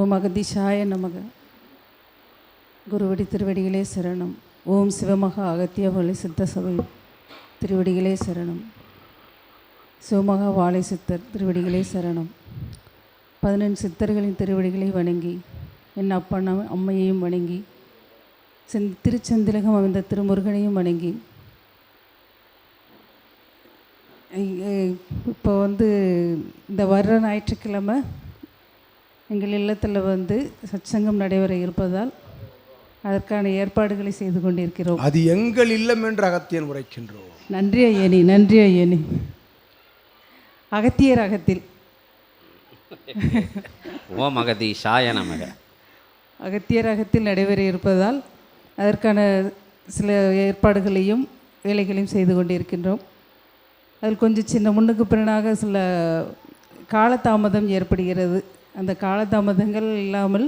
ஓம் அகதிஷாய நமக. குருவடி திருவடிகளே சரணம். ஓம் சிவமகா அகத்திய வழி சித்த சபை திருவடிகளே சரணம். சிவமகா வாழை சித்தர் திருவடிகளே சரணம். பதினெண் சித்தர்களின் திருவடிகளை வணங்கி என் அப்பண்ண அம்மையையும் வணங்கி செந் திருச்செந்திலகம் அமைந்த திருமுருகனையும் வணங்கி இப்போ வந்து இந்த வர்ற ஞாயிற்றுக்கிழமை எங்கள் இல்லத்தில் வந்து சத்சங்கம் நடைபெற இருப்பதால் அதற்கான ஏற்பாடுகளை செய்து கொண்டிருக்கிறோம். அது எங்கள் இல்லம் என்று அகத்தியன் உரைக்கின்றோம். நன்றி ஐயனி நன்றி ஐயனி. அகத்தியர் அகத்தில். ஓம் அகதீஷாய நமக அகத்தியர் அகத்தில் நடைபெற இருப்பதால் அதற்கான சில ஏற்பாடுகளையும் வேலைகளையும் செய்து கொண்டிருக்கின்றோம். அதில் கொஞ்சம் சின்ன முன்னுக்கு பின்னாக சில காலதாமதம் ஏற்படுகிறது. அந்த காலதாமதங்கள் இல்லாமல்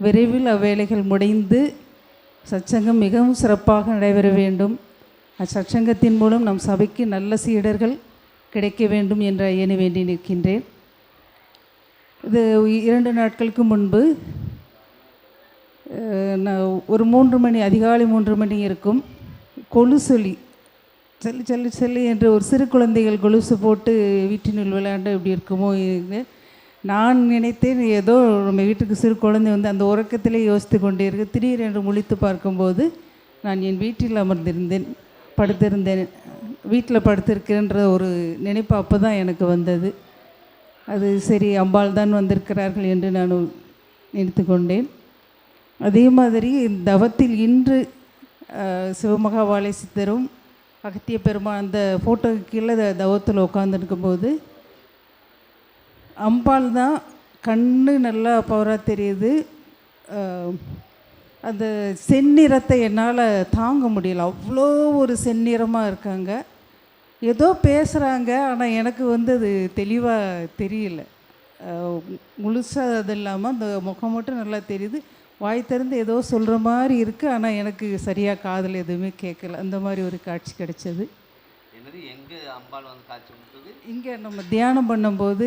விரைவில் அவ்வேலைகள் முடிந்து சச்சங்கம் மிகவும் சிறப்பாக நடைபெற வேண்டும். அச்சச்சங்கத்தின் மூலம் நம் சபைக்கு நல்ல சீடர்கள் கிடைக்க வேண்டும் என்று ஐயனை வேண்டி நிற்கின்றேன். இது இரண்டு நாட்களுக்கு முன்பு நான் ஒரு மூன்று மணி அதிகாலை மூன்று மணி இருக்கும் கொலுசொலி செல்லு செல்லு செல்லு என்று ஒரு சிறு குழந்தைகள் கொலுசு போட்டு வீட்டினுள் விளையாண்டு எப்படி இருக்குமோ இது நான் நினைத்தேன் ஏதோ நம்ம வீட்டுக்கு சிறு குழந்தை வந்து அந்த உறக்கத்திலே யோசித்து கொண்டே இருக்கு. திடீரென்று முழித்து பார்க்கும்போது நான் என் வீட்டில் அமர்ந்திருந்தேன் படுத்திருந்தேன். வீட்டில் படுத்திருக்கிறேன்ற ஒரு நினைப்பு அப்போ தான் எனக்கு வந்தது. அது சரி அம்பாள் தான் வந்திருக்கிறார்கள் என்று நான் நினைத்து கொண்டேன். அதே மாதிரி தவத்தில் இன்று அஹ், சிவமகாவாலை சித்தரும் அகத்திய பெருமாள் அந்த ஃபோட்டோக்கு கீழே தவத்தில் தவத்தில் உட்காந்துருக்கும்போது அம்பாள் தான் கண்ணு நல்லா பவராக தெரியுது. அந்த செந்நிறத்தை என்னால் தாங்க முடியல. அவ்வளோ ஒரு செந்நிறமாக இருக்காங்க. ஏதோ பேசுகிறாங்க ஆனால் எனக்கு வந்து அது தெளிவாக தெரியல. முழுசாக அது இல்லாமல் அந்த முகம் மட்டும் நல்லா தெரியுது. வாய் திறந்து ஏதோ சொல்கிற மாதிரி இருக்குது ஆனால் எனக்கு சரியாக காதில் எதுவுமே கேட்கல அந்த மாதிரி ஒரு காட்சி கிடைச்சது. என்னது எங்கே அம்பாள் வந்து காட்சி கொடுத்தது? இங்கே நம்ம தியானம் பண்ணும்போது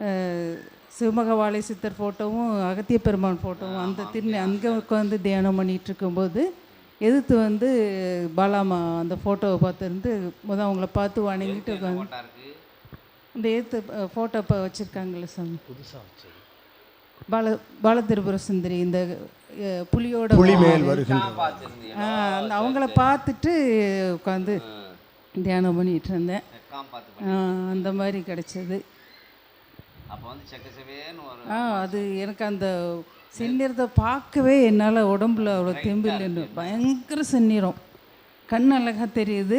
அஹ், சிவமகவாலை சித்தர் ஃபோட்டோவும் அகத்திய பெருமான் ஃபோட்டோவும் அந்த திரு அங்கே உட்காந்து தியானம் பண்ணிட்டு இருக்கும்போது எதிர்த்து வந்து பாலாமா அந்த ஃபோட்டோவை பார்த்துருந்து முத அவங்கள பார்த்து வணங்கிட்டு உட்காந்து இந்த ஏத்து ஃபோட்டோ இப்போ வச்சுருக்காங்களே சாமி. புதுசாக பால பாலதிருபுர சுந்தரி இந்த புலியோட அவங்கள பார்த்துட்டு உட்காந்து தியானம் பண்ணிட்டு. இருந்தேன் அந்த மாதிரி கிடைச்சது அப்போ வந்து செக்கச்சவேன்னு ஒரு ஆ அது எனக்கு அந்த செந்நிறத்தை பார்க்கவே என்னால் உடம்புல அவ்வளோ தெம்பு இல்லைன்னு பயங்கர செந்நிறம். கண் அழகாக தெரியுது.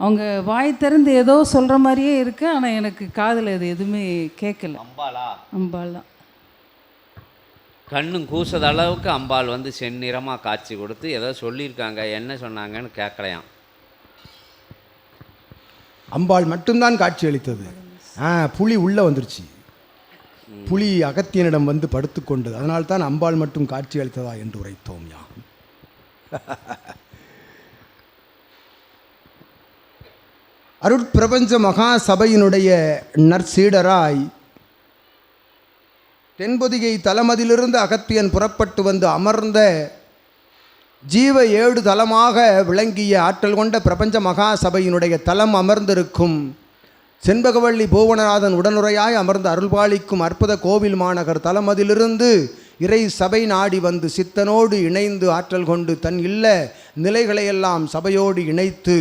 அவங்க வாய் திறந்து ஏதோ சொல்கிற மாதிரியே இருக்கு. ஆனால் எனக்கு காதில் அது எதுவுமே கேட்கல அம்பாளா? அம்பாள் கண்ணும் கூசத அளவுக்கு அம்பாள் வந்து செந்நிறமாக காட்சி கொடுத்து ஏதோ சொல்லியிருக்காங்க. என்ன சொன்னாங்கன்னு கேட்கலையாம் அம்பாள் மட்டும்தான் காட்சி அளித்தது. ஆ புலி உள்ளே வந்துருச்சு. புலி அகத்தியனிடம் வந்து படுத்துக்கொண்டது. அதனால் தான் அம்பாள் மட்டும் காட்சி அளித்ததா என்று உரைத்தோம் யாம் அருட்பிரபஞ்ச மகா சபையினுடைய நற்சீடராய் தென்பொதிகை தலமதிலிருந்து அகத்தியன் புறப்பட்டு வந்து அமர்ந்த ஜீவ ஏழு தலமாக விளங்கிய ஆற்றல் கொண்ட பிரபஞ்ச மகா சபையினுடைய தலம் அமர்ந்திருக்கும் செண்பகவள்ளி பூவனநாதன் உடனுரையாய் அமர்ந்த அருள்பாலிக்கும் அற்புத கோவில் மாநகர் தலமதிலிருந்து இறை சபை நாடி வந்து சித்தனோடு இணைந்து ஆற்றல் கொண்டு தன் இல்ல நிலைகளையெல்லாம் சபையோடு இணைத்து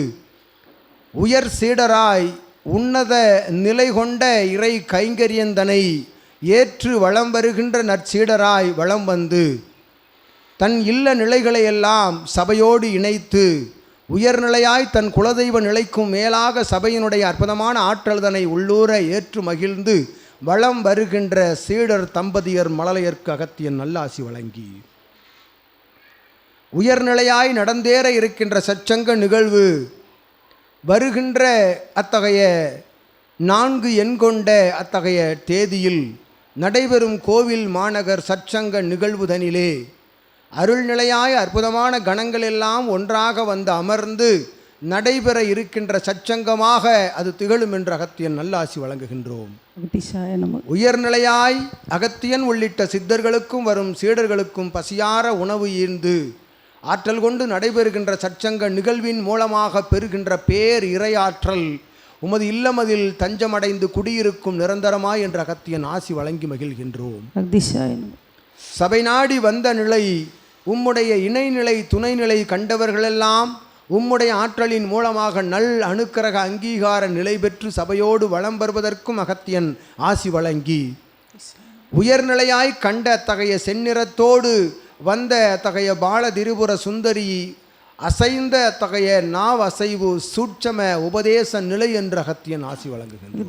உயர் சீடராய் உன்னத நிலை கொண்ட இறை கைங்கரியந்தனை ஏற்று வளம் வருகின்ற நற்சீடராய் வளம் வந்து தன் இல்ல நிலைகளையெல்லாம் சபையோடு இணைத்து உயர்நிலையாய் தன் குலதெய்வ நிலைக்கும் மேலாக சபையினுடைய அற்புதமான ஆற்றல்தனை உள்ளூர ஏற்று மகிழ்ந்து வளம் வருகின்ற சீடர் தம்பதியர் மழலையர்க்கு அகத்தியன் நல்லாசி வழங்கி. உயர்நிலையாய் நடந்தேற இருக்கின்ற சச்சங்க நிகழ்வு வருகின்ற அத்தகைய நான்கு எண் கொண்ட அத்தகைய தேதியில் நடைபெறும் கோவில் மாநகர் சற்சங்க நிகழ்வுதனிலே அருள்நிலையாய் அற்புதமான கணங்கள் எல்லாம் ஒன்றாக வந்து அமர்ந்து நடைபெற இருக்கின்ற சச்சங்கமாக அது திகழும் என்று அகத்தியன் நல்லாசி வழங்குகின்றோம். உயர்நிலையாய் அகத்தியன் உள்ளிட்ட சித்தர்களுக்கும் வரும் சீடர்களுக்கும் பசியார உணவு ஈர்ந்து ஆற்றல் கொண்டு நடைபெறுகின்ற சச்சங்க நிகழ்வின் மூலமாக பெறுகின்ற பேர் இறையாற்றல் உமது இல்லமதில் தஞ்சமடைந்து குடியிருக்கும் நிரந்தரமாய் என்ற அகத்தியன் ஆசி வழங்கி மகிழ்கின்றோம். சபை நாடி வந்த நிலை உம்முடைய இணைநிலை துணைநிலை கண்டவர்களெல்லாம் உம்முடைய ஆற்றலின் மூலமாக நல் அணுக்கரக அங்கீகார நிலை பெற்று சபையோடு வளம் வருவதற்கும் அகத்தியன் ஆசி வழங்கி. உயர்நிலையாய் கண்ட அத்தகைய செந்நிறத்தோடு வந்த அத்தகைய பால திரிபுர சுந்தரி அசைந்த அத்தகைய நாவ் அசைவு சூட்சம உபதேச நிலை என்று அகத்தியன் ஆசி நமக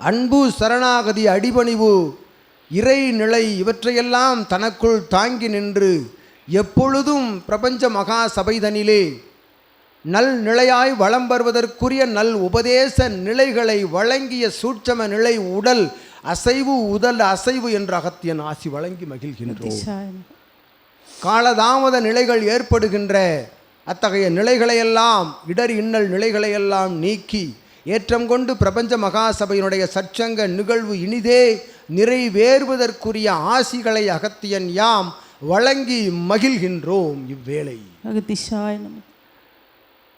அன்பு சரணாகதி அடிபணிவு இறை நிலை இவற்றையெல்லாம் தனக்குள் தாங்கி நின்று எப்பொழுதும் பிரபஞ்ச மகா சபைதனிலே நல் நிலையாய் வளம் வருவதற்குரிய நல் உபதேச நிலைகளை வழங்கிய சூட்சம நிலை உடல் அசைவு உடல் அசைவு என்ற அகத்தியன் ஆசி வழங்கி மகிழ்கின்றோம். காலதாமத நிலைகள் ஏற்படுகின்ற அத்தகைய நிலைகளையெல்லாம் இடர் இன்னல் நிலைகளையெல்லாம் நீக்கி ஏற்றம் கொண்டு பிரபஞ்ச மகாசபையினுடைய சற்சங்க நிகழ்வு இனிதே நிறைவேறுவதற்குரிய ஆசிகளை அகத்தியன் யாம் வழங்கி மகிழ்கின்றோம் இவ்வேளை. அகதிஷாய நமக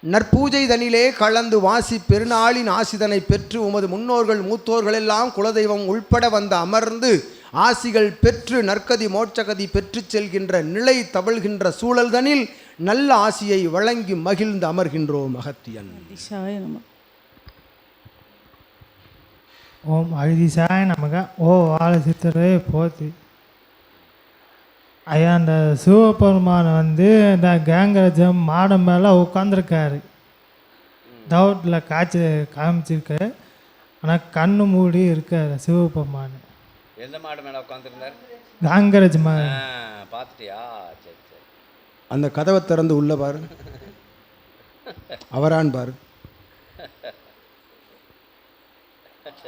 நற்பூஜை தனிலே கலந்து வாசி பெருநாளின் ஆசிதனை பெற்று உமது முன்னோர்கள் மூத்தோர்கள் எல்லாம் குலதெய்வம் உள்பட வந்து அமர்ந்து ஆசிகள் பெற்று நற்கதி மோட்சகதி பெற்றுச் செல்கின்ற நிலை தவழ்கின்ற சூழல்தனில் நல்ல ஆசியை வழங்கி மகிழ்ந்து அமர்கின்றோம் நமக ஓம் அழுதிசாய நமக. ஓ வாழ சித்தரே போத்து ஐயா அந்த சிவபெருமானை வந்து இந்த கேங்கரஜம் மாடம் மேலே உட்காந்துருக்காரு டவுட்டில் காய்ச்சி காமிச்சிருக்காரு ஆனால் கண்ணு மூடி இருக்காரு சிவபெருமான். எந்த மாடு மேலே உட்காந்துருந்தார் காங்கரஜ் மா பார்த்துட்டியா சரி சரி. அந்த கதவை திறந்து உள்ள பாரு. அவரான் பாரு.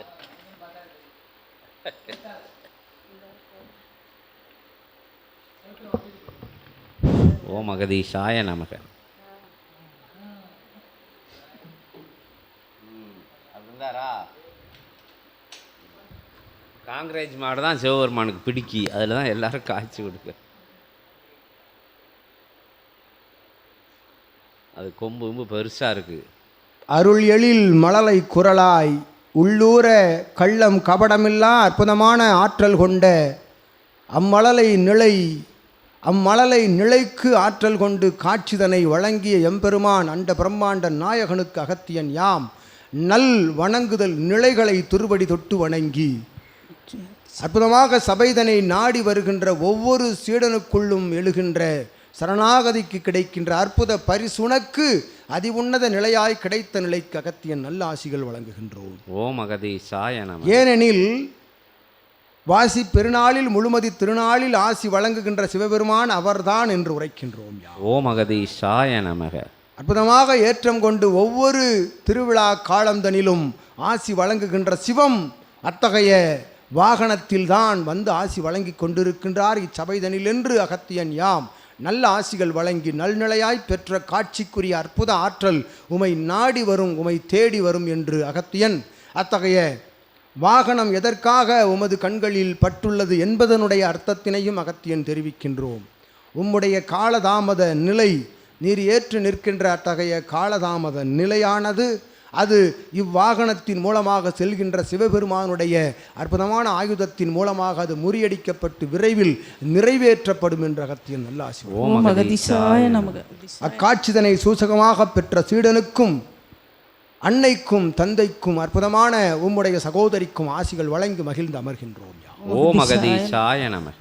ஓ மகதீஷாய நமக. காங்கிரேஜ் மாடு தான் சிவபெருமானுக்கு பிடிக்கி. அதில் தான் எல்லாரும் காய்ச்சி கொடுக்க அது கொம்பு கொம்பு பெருசாக இருக்குது அருள் எழில் மழலை குரலாய். உள்ளூர கள்ளம் கபடமில்லா அற்புதமான ஆற்றல் கொண்ட அம்மழலை நிலை அம்மழலை நிலைக்கு ஆற்றல் கொண்டு காட்சிதனை வழங்கிய எம்பெருமான் அண்ட பிரம்மாண்ட நாயகனுக்கு அகத்தியன் யாம். நல் வணங்குதல் நிலைகளை துருபடி தொட்டு வணங்கி அற்புதமாக சபைதனை நாடி வருகின்ற ஒவ்வொரு சீடனுக்குள்ளும் எழுகின்ற சரணாகதிக்கு கிடைக்கின்ற அற்புத பரிசுனக்கு அதிஉன்னத நிலையாய் கிடைத்த நிலைக்கு அகத்தியன் நல்ல ஆசிகள் வழங்குகின்றோம். ஓ மகதீஷாய நமக ஏனெனில் வாசி பெருநாளில் முழுமதி திருநாளில் ஆசி வழங்குகின்ற சிவபெருமான் அவர்தான் என்று உரைக்கின்றோம் யாம். ஓ மகதீஷாய நமக. அற்புதமாக ஏற்றம் கொண்டு ஒவ்வொரு திருவிழா காலந்தனிலும் ஆசி வழங்குகின்ற சிவம் அத்தகைய வாகனத்தில் தான் வந்து ஆசி வழங்கி கொண்டிருக்கின்றார். இச்சபைதனில் என்று அகத்தியன் யாம் நல்ல ஆசிகள் வழங்கி நல்நிலையாய் பெற்ற காட்சிக்குரிய அற்புத ஆற்றல் உமை நாடி வரும் உமை தேடி வரும் என்று அகத்தியன் அத்தகைய வாகனம் எதற்காக உமது கண்களில் பட்டுள்ளது என்பதனுடைய அர்த்தத்தினையும் அகத்தியன் தெரிவிக்கின்றோம். உம்முடைய காலதாமத நிலை நீர் ஏற்று நிற்கின்ற அத்தகைய காலதாமத நிலையானது அது இவ்வாகனத்தின் மூலமாக செல்கின்ற சிவபெருமானுடைய அற்புதமான ஆயுதத்தின் மூலமாக அது முறியடிக்கப்பட்டு விரைவில் நிறைவேற்றப்படும் என்ற அகத்தியன் நல்ல ஆசி ஓ ஓம் மகதீஷாய அகதிஷாய நமக. அக்காட்சிதனை சூசகமாக பெற்ற சீடனுக்கும் அன்னைக்கும் தந்தைக்கும் அற்புதமான உம்முடைய சகோதரிக்கும் ஆசிகள் வழங்கி மகிழ்ந்து அமர்கின்றோம். ஓ மகதீஷாய நமக.